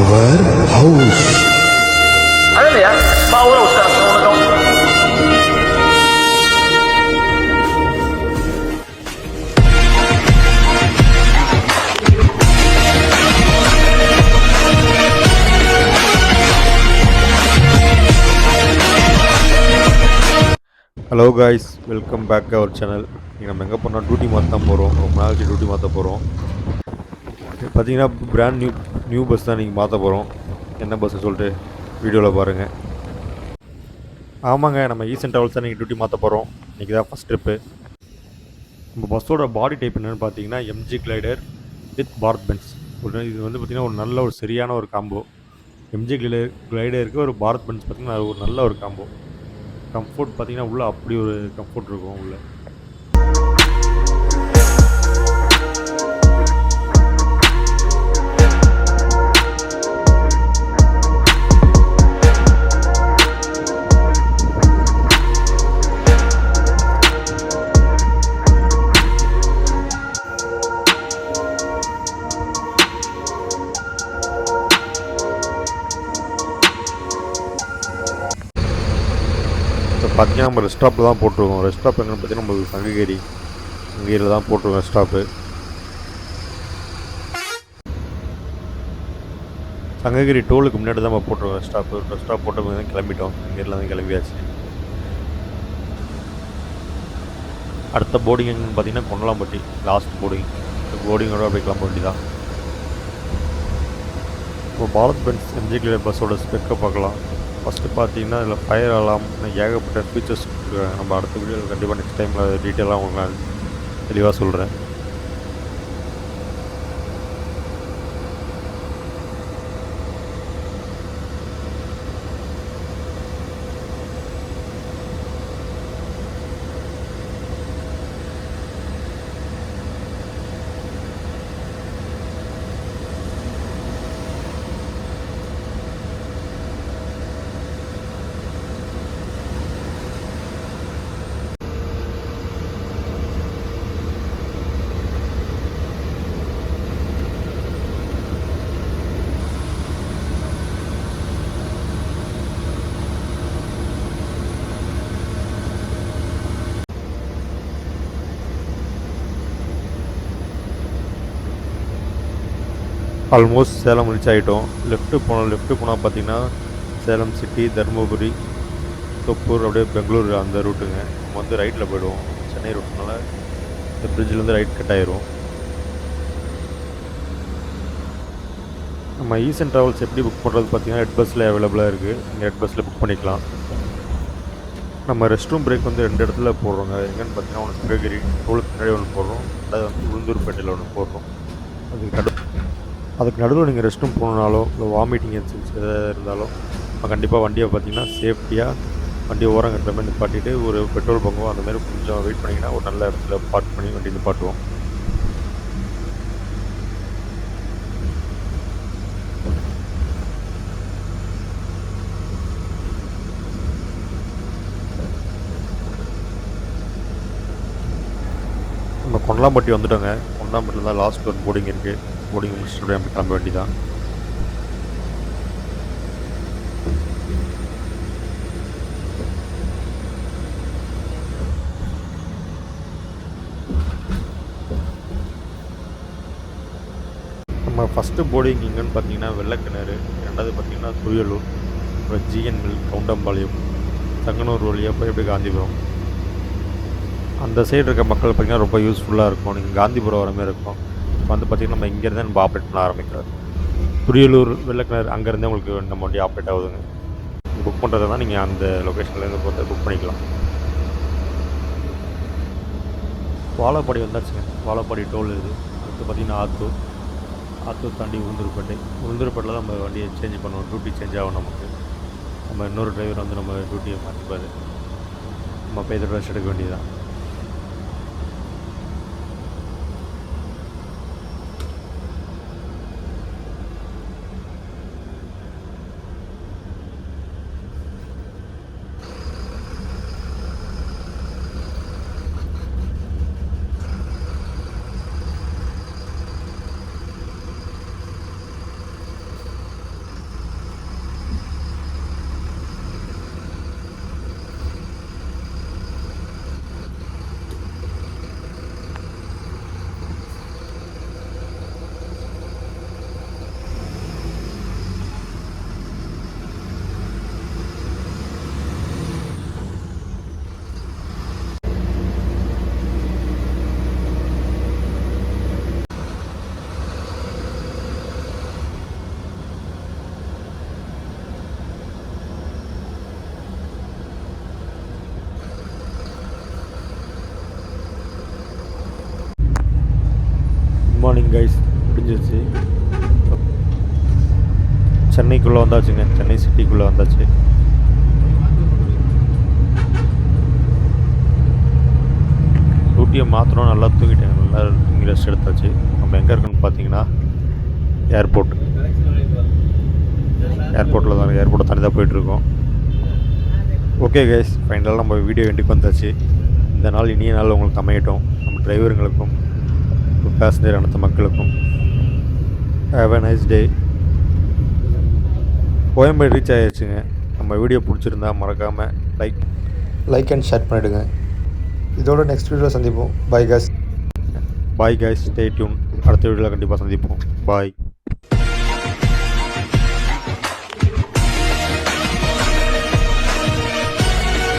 அவர் house அதஇல்லையா பா ஊரை உட்கார உனக்கும் hello guys welcome back our channel இங்கே நம்ம எங்கே போனால் டியூட்டி மாற்ற தான் போகிறோம் ரொம்ப நாளைக்கு டியூட்டி மாற்ற போகிறோம் பார்த்தீங்கன்னா பிராண்ட் நியூ நியூ பஸ் தான் நீங்கள் மாற்ற போகிறோம் என்ன பஸ்ஸு சொல்லிட்டு வீடியோவில் பாருங்கள் ஆமாங்க நம்ம ஈசன் ட்ராவல்ஸ் தான் நீங்கள் டியூட்டி மாற்ற போகிறோம் இன்றைக்கி தான் ஃபஸ்ட் ட்ரிப்பு நம்ம பஸ்ஸோட பாடி டைப் என்னென்னு பார்த்தீங்கன்னா MG glider with Bharat Benz ஒரு இது வந்து பார்த்திங்கன்னா ஒரு நல்ல ஒரு சரியான ஒரு காம்போ எம்ஜி கிளைடர் கிளைடருக்கு ஒரு பாரத் பென்ஸ் பார்த்திங்கன்னா அது ஒரு நல்ல ஒரு காம்போ கம்ஃபோர்ட் பார்த்தீங்கன்னா உள்ளே அப்படி ஒரு கம்ஃபோர்ட் இருக்கும் உள்ளே. பார்த்தீங்கன்னா நம்ம ரெஸ்ட் ஸ்டாப்பில் தான் போட்டிருக்கோம். ரெஸ்ட் ஸ்டாப் எங்கன்னு பார்த்தீங்கன்னா நம்ம சங்ககிரி சங்ககிரியில் தான் போட்டிருக்கோம் ரெஸ்ட் ஸ்டாப்பு சங்ககிரி டோலுக்கு முன்னாடி தான் நம்ம போட்டிருக்கோம் ரெஸ்ட் ஸ்டாப்பு ரெஸ்ட் ஸ்டாப் போட்ட தான் கிளம்பிட்டோம். சங்ககிரியில் தான் கிளம்பியாச்சு. அடுத்த போர்டிங் எங்கன்னு பார்த்தீங்கன்னா கொண்டலாம்பட்டி லாஸ்ட் போர்டிங் போர்டிங்கோட அப்படியே கிளம்ப வேண்டியதான் இப்போ பாரத் பென்ஸ் எம்ஜி கிளியர் பஸ்ஸோட ஸ்பெக்கை பார்க்கலாம். ஃபஸ்ட்டு பார்த்தீங்கன்னா இதில் ஃபயர் அலாம் ஏகப்பட்ட ஃபீச்சர்ஸ் நம்ம அடுத்த வீடியோவில் கண்டிப்பாக நெக்ஸ்ட் டைமில் டீட்டெயிலாக உங்களுக்கு நான் தெளிவாக சொல்கிறேன் ஆல்மோஸ்ட் சேலம் ரீச் ஆகிட்டோம் லெஃப்ட்டு போனோம் லெஃப்ட்டு போனால் பார்த்தீங்கன்னா சேலம் சிட்டி தருமபுரி தொப்பூர் அப்படியே பெங்களூர் அந்த ரூட்டுங்க நம்ம வந்து ரைட்டில் போயிடுவோம். சென்னை ரூட்னால இந்த பிரிட்ஜிலேருந்து ரைட் கட் ஆயிரும். நம்ம ஈசன் ட்ராவல்ஸ் எப்படி புக் பண்ணுறது பார்த்தீங்கன்னா ஹெட் பஸ்ஸில் அவைலபிளாக இருக்குது நீங்கள் ஹெட் பஸ்ஸில் புக் பண்ணிக்கலாம். நம்ம ரெஸ்ட் ரூம் பிரேக் வந்து ரெண்டு இடத்துல போடுறோங்க. எங்கன்னு பார்த்தீங்கன்னா ஒன்று சிவகிரி டோலுக்கு முன்னாடி ஒன்று போடுறோம். ரெண்டாவது வந்து உளுந்தூர்பேட்டையில் ஒன்று போடுறோம். அதுக்கு அதுக்கு நடுவில் நீங்கள் ரெஸ்ட் ரூம் போகணுனாலோ இல்லை வாமிட்டிங் என்சன்ஸ் எதாவது இருந்தாலோ கண்டிப்பாக வண்டியை பார்த்தீங்கன்னா சேஃப்டியாக வண்டியை ஓரம் கட்டுற மாதிரி நிப்பாட்டிட்டு ஒரு பெட்ரோல் பங்கோ அந்த மாதிரி கொஞ்சம் வெயிட் பண்ணிங்கன்னா ஒரு நல்ல இடத்துல பார்க் பண்ணி வண்டி நிப்பாட்டுவோம். நம்ம கொண்டலாம்பட்டி வந்துட்டோங்க. கொண்டலாம்பட்டியில் தான் லாஸ்ட் ஒரு போர்டிங் இருக்குது போர்டிங் முடிச்சுட்டு அப்படியே நம்ம கிளம்ப வேண்டிதான். நம்ம ஃபஸ்ட்டு போர்டிங் எங்கன்னு பார்த்தீங்கன்னா வெள்ளக்கிணறு ரெண்டாவது பார்த்தீங்கன்னா துயலூர் அப்புறம் ஜிஎன் மில் கவுண்டம்பாளையம் தங்கனூர் வழியாக போய் எப்படி காந்திபுரம். அந்த சைடு இருக்க மக்கள் பார்த்திங்கன்னா ரொம்ப யூஸ்ஃபுல்லாக இருக்கும். நீங்கள் காந்திபுரம் வர மாதிரி இருக்கும். வந்து பார்த்திங்கன்னா நம்ம இங்கேருந்து நம்ம ஆப்ரேட் பண்ண ஆரம்பிக்கிறார். துரியலூர் வெள்ளக்கிணறு அங்கேருந்தே உங்களுக்கு நம்ம வண்டி ஆப்ரேட் ஆகுதுங்க. புக் பண்ணுறதுனா நீங்கள் அந்த லொக்கேஷன்லேருந்து போட்டு புக் பண்ணிக்கலாம். வாழப்பாடி வந்தாச்சுங்க. வாழப்பாடி டோல் இது. அடுத்து பார்த்திங்கன்னா ஆத்தூர். ஆத்தூர் தாண்டி உளுந்தூர்பேட்டை. உளுந்தூர்பேட்டில் தான் நம்ம வண்டியை சேஞ்ச் பண்ணுவோம் டியூட்டி சேஞ்ச் ஆகும் நமக்கு. நம்ம இன்னொரு டிரைவர் வந்து நம்ம டியூட்டியை மாற்றிப்பார் நம்ம போய் இதோட எடுக்க வேண்டியதான் கைஸ் முடிஞ்சிருச்சு. சென்னைக்குள்ளே வந்தாச்சுங்க சென்னை சிட்டிக்குள்ளே வந்தாச்சு. ஊட்டியை மாத்திரம் நல்லா தூங்கிட்டேன். நல்லா தூங்கி ரெஸ்ட் எடுத்தாச்சு. நம்ம எங்கே இருக்கோன்னு பார்த்தீங்கன்னா ஏர்போர்ட் ஏர்போர்ட்டில் தான் ஏர்போர்ட்டை தனி தான் போயிட்டுருக்கோம். ஓகே கைஸ் ஃபைனலாக நம்ம வீடியோ எண்டுக்கு வந்தாச்சு. இந்த நாள் இனிய நாள் உங்களுக்கு அமையட்டும். நம்ம டிரைவருங்களுக்கும் பேசஞ்சர் அனைத்து மக்களுக்கும் have a nice day Koyambedu reach ஆகிடுச்சுங்க நம்ம வீடியோ பிடிச்சிருந்தா மறக்காமல் லைக் லைக் அண்ட் ஷேர் பண்ணிவிடுங்க இதோட நெக்ஸ்ட் வீடியோவில் சந்திப்போம் bye guys bye guys stay tuned அடுத்த வீடியோவில் கண்டிப்பாக சந்திப்போம் பாய்